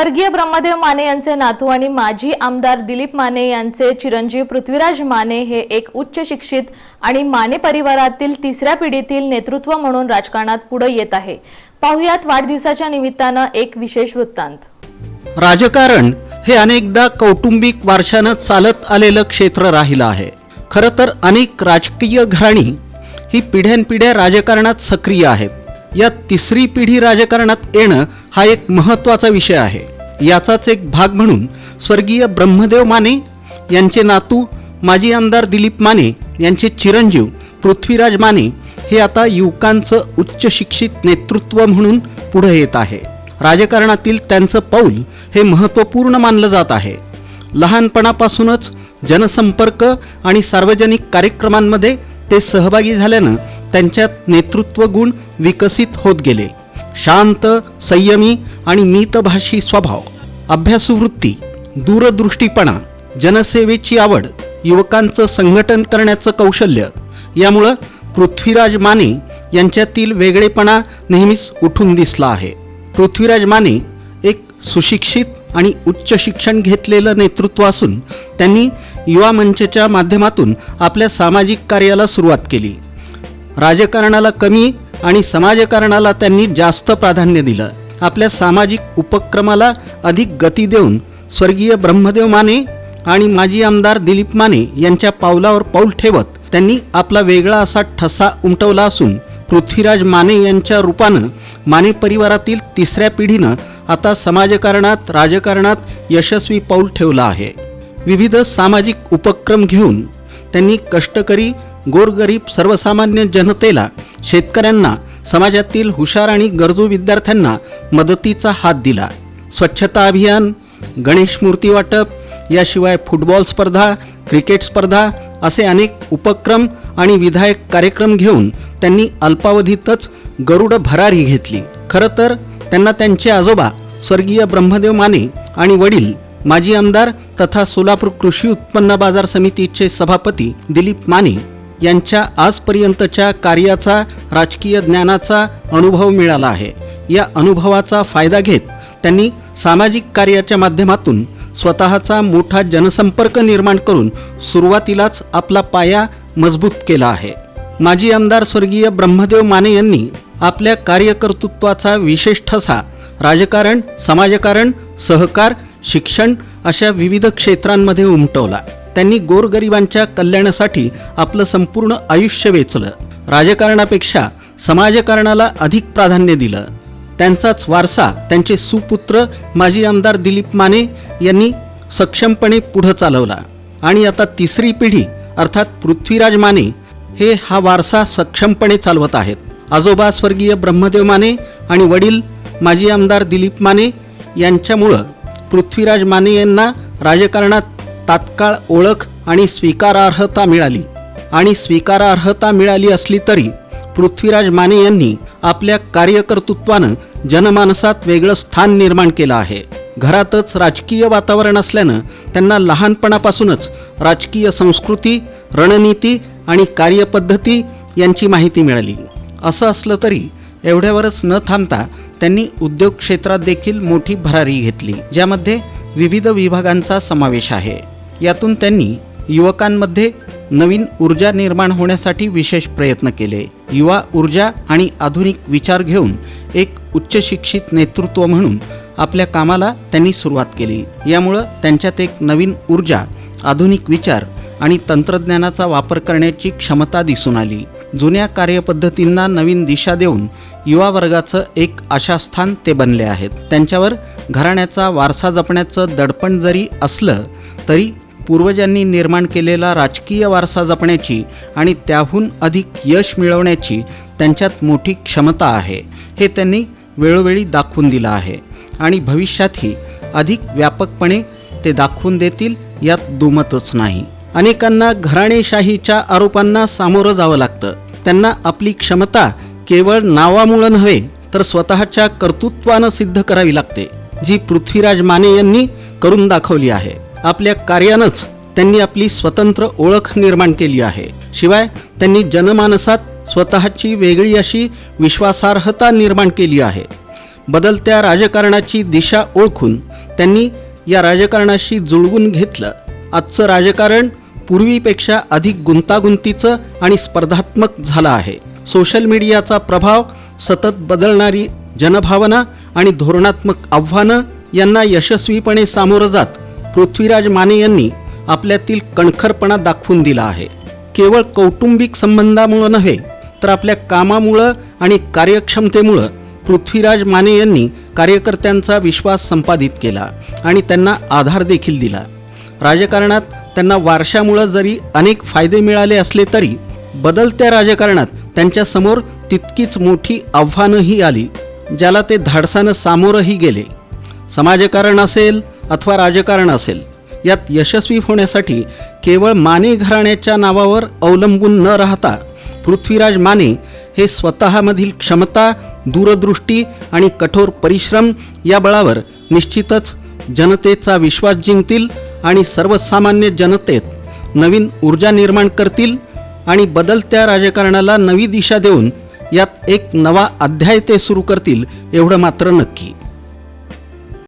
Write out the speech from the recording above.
स्वर्गीय ब्रह्मदेव माने यांचे नातू आणि माजी आमदार दिलीप माने यांचे चिरंजीव पृथ्वीराज माने हे एक उच्च शिक्षित आणि माने परिवारातील तिसऱ्या पिढीतील नेतृत्व म्हणून राजकारणात पुढे येत आहे. पाहुयात वाढदिवसाच्या निमित्तानं एक विशेष वृत्तांत. राजकारण हे अनेकदा कौटुंबिक वारशानं चालत आलेलं क्षेत्र राहिलं आहे. खरं तर अनेक राजकीय घराणी ही पिढ्यानपिढ्या राजकारणात सक्रिय आहेत. या तिसरी पिढी राजकारणात येणं हा एक महत्त्वाचा विषय आहे. याचाच एक भाग म्हणून स्वर्गीय ब्रह्मदेव माने यांचे नातू माजी आमदार दिलीप माने यांचे चिरंजीव पृथ्वीराज माने हे आता युवकांचं उच्च शिक्षित नेतृत्व म्हणून पुढे येत आहे. राजकारणातील त्यांचं पाऊल हे महत्त्वपूर्ण मानलं जात आहे. लहानपणापासूनच जनसंपर्क आणि सार्वजनिक कार्यक्रमांमध्ये ते सहभागी झाल्यानं त्यांच्यात नेतृत्व गुण विकसित होत गेले. शांत संयमी आणि मितभाषी स्वभाव अभ्यासवृत्ती दूरदृष्टीपणा जनसेवेची आवड युवकांचं संघटन करण्याचं कौशल्य यामुळं पृथ्वीराज माने यांच्यातील वेगळेपणा नेहमीच उठून दिसला आहे. पृथ्वीराज माने एक सुशिक्षित आणि उच्च शिक्षण घेतलेलं नेतृत्व असून त्यांनी युवा मंचच्या माध्यमातून आपल्या सामाजिक कार्याला सुरुवात केली. राजकारणाला कमी आणि समाजकारणाला त्यांनी जास्त प्राधान्य दिलं. आपल्या सामाजिक उपक्रमाला अधिक गती देऊन स्वर्गीय ब्रह्मदेव माने आणि माजी आमदार दिलीप माने यांच्या पावलावर पाऊल ठेवत त्यांनी आपला वेगळा असा ठसा उमटवला असून पृथ्वीराज माने यांच्या रूपानं माने परिवारातील तिसऱ्या पिढीनं आता समाजकारणात राजकारणात यशस्वी पाऊल ठेवलं आहे. विविध सामाजिक उपक्रम घेऊन त्यांनी कष्टकरी गोरगरीब सर्वसामान्य जनतेला शेतकऱ्यांना समाजातील हुशार आणि गरजू विद्यार्थ्यांना मदतीचा हात दिला. स्वच्छता अभियान गणेश मूर्ती वाटप याशिवाय फुटबॉल स्पर्धा क्रिकेट स्पर्धा असे अनेक उपक्रम आणि विधायक कार्यक्रम घेऊन त्यांनी अल्पावधीतच गरुड भरारी घेतली. खरं तर त्यांना त्यांचे आजोबा स्वर्गीय ब्रह्मदेव माने आणि वडील माजी आमदार तथा सोलापूर कृषी उत्पन्न बाजार समितीचे सभापती दिलीप माने यांच्या आजपर्यंतच्या कार्याचा राजकीय ज्ञानाचा अनुभव मिळाला आहे. या अनुभवाचा फायदा घेत त्यांनी सामाजिक कार्याच्या माध्यमातून स्वतःचा मोठा जनसंपर्क निर्माण करून सुरुवातीलाच आपला पाया मजबूत केला आहे. माजी आमदार स्वर्गीय ब्रह्मदेव माने यांनी आपल्या कार्यकर्तृत्वाचा विशेष ठसा राजकारण समाजकारण सहकार शिक्षण अशा विविध क्षेत्रांमध्ये उमटवला. त्यांनी गोरगरिबांच्या कल्याणासाठी आपलं संपूर्ण आयुष्य वेचलं. राजकारणापेक्षा समाजकारणाला अधिक प्राधान्य दिलं. त्यांचाच वारसा त्यांचे सुपुत्र माजी आमदार दिलीप माने यांनी सक्षमपणे पुढं चालवला. आणि आता तिसरी पिढी अर्थात पृथ्वीराज माने हे हा वारसा सक्षमपणे चालवत आहेत. आजोबा स्वर्गीय ब्रह्मदेव माने आणि वडील माजी आमदार दिलीप माने यांच्यामुळं पृथ्वीराज माने यांना राजकारणात तात्काळ ओळख आणि स्वीकारार्हता मिळाली. आणि स्वीकारार्हता मिळाली असली तरी पृथ्वीराज माने यांनी आपल्या कार्यकर्तृत्वानं जनमानसात वेगळं स्थान निर्माण केलं आहे. घरातच राजकीय वातावरण असल्यानं त्यांना लहानपणापासूनच राजकीय संस्कृती रणनीती आणि कार्यपद्धती यांची माहिती मिळाली. असं असलं तरी एवढ्यावरच न थांबता त्यांनी उद्योग क्षेत्रात देखील मोठी भरारी घेतली ज्यामध्ये विविध विभागांचा समावेश आहे. यातून त्यांनी युवकांमध्ये नवीन ऊर्जा निर्माण होण्यासाठी विशेष प्रयत्न केले. युवा ऊर्जा आणि आधुनिक विचार घेऊन एक उच्च शिक्षित नेतृत्व म्हणून आपल्या कामाला त्यांनी सुरुवात केली. यामुळं त्यांच्यात एक नवीन ऊर्जा आधुनिक विचार आणि तंत्रज्ञानाचा वापर करण्याची क्षमता दिसून आली. जुन्या कार्यपद्धतींना नवीन दिशा देऊन युवा वर्गाचं एक आशास्थान ते बनले आहेत. त्यांच्यावर घराण्याचा वारसा जपण्याचं दडपण जरी असलं तरी पूर्वजांनी निर्माण केलेला राजकीय वारसा जपण्याची आणि त्याहून अधिक यश मिळवण्याची त्यांच्यात मोठी क्षमता आहे हे त्यांनी वेळोवेळी दाखवून दिलं आहे. आणि भविष्यातही अधिक व्यापकपणे ते दाखवून देतील यात दुमतच नाही. अनेकांना घराणेशाहीच्या आरोपांना सामोरं जावं लागतं. त्यांना आपली क्षमता केवळ नावामुळं नव्हे तर स्वतःच्या कर्तृत्वानं सिद्ध करावी लागते जी पृथ्वीराज माने यांनी करून दाखवली आहे. आपल्या कार्यानंच त्यांनी आपली स्वतंत्र ओळख निर्माण केली आहे. शिवाय त्यांनी जनमानसात स्वतःची वेगळी अशी विश्वासार्हता निर्माण केली आहे. बदलत्या राजकारणाची दिशा ओळखून त्यांनी या राजकारणाशी जुळवून घेतलं. आजचं राजकारण पूर्वीपेक्षा अधिक गुंतागुंतीचं आणि स्पर्धात्मक झालं आहे. सोशल मीडियाचा प्रभाव सतत बदलणारी जनभावना आणि धोरणात्मक आव्हानं यांना यशस्वीपणे सामोरं जात पृथ्वीराज माने यांनी आपल्यातील कणखरपणा दाखवून दिला आहे. केवळ कौटुंबिक संबंधामुळं नव्हे तर आपल्या कामामुळं आणि कार्यक्षमतेमुळं पृथ्वीराज माने यांनी कार्यकर्त्यांचा विश्वास संपादित केला आणि त्यांना आधार देखील दिला. राजकारणात त्यांना वारशामुळं जरी अनेक फायदे मिळाले असले तरी बदलत्या राजकारणात त्यांच्यासमोर तितकीच मोठी आव्हानंही आली ज्याला ते धाडसानं सामोरंही गेले. समाजकारण असेल अथवा राजकारण असेल यात यशस्वी होण्यासाठी केवळ माने घराण्याच्या नावावर अवलंबून न राहता पृथ्वीराज माने हे स्वतःमधील क्षमता दूरदृष्टी आणि कठोर परिश्रम या बळावर निश्चितच जनतेचा विश्वास जिंकतील आणि सर्वसामान्य जनतेत नवीन ऊर्जा निर्माण करतील आणि बदलत्या राजकारणाला नवी दिशा देऊन यात एक नवा अध्याय ते सुरू करतील एवढं मात्र नक्की.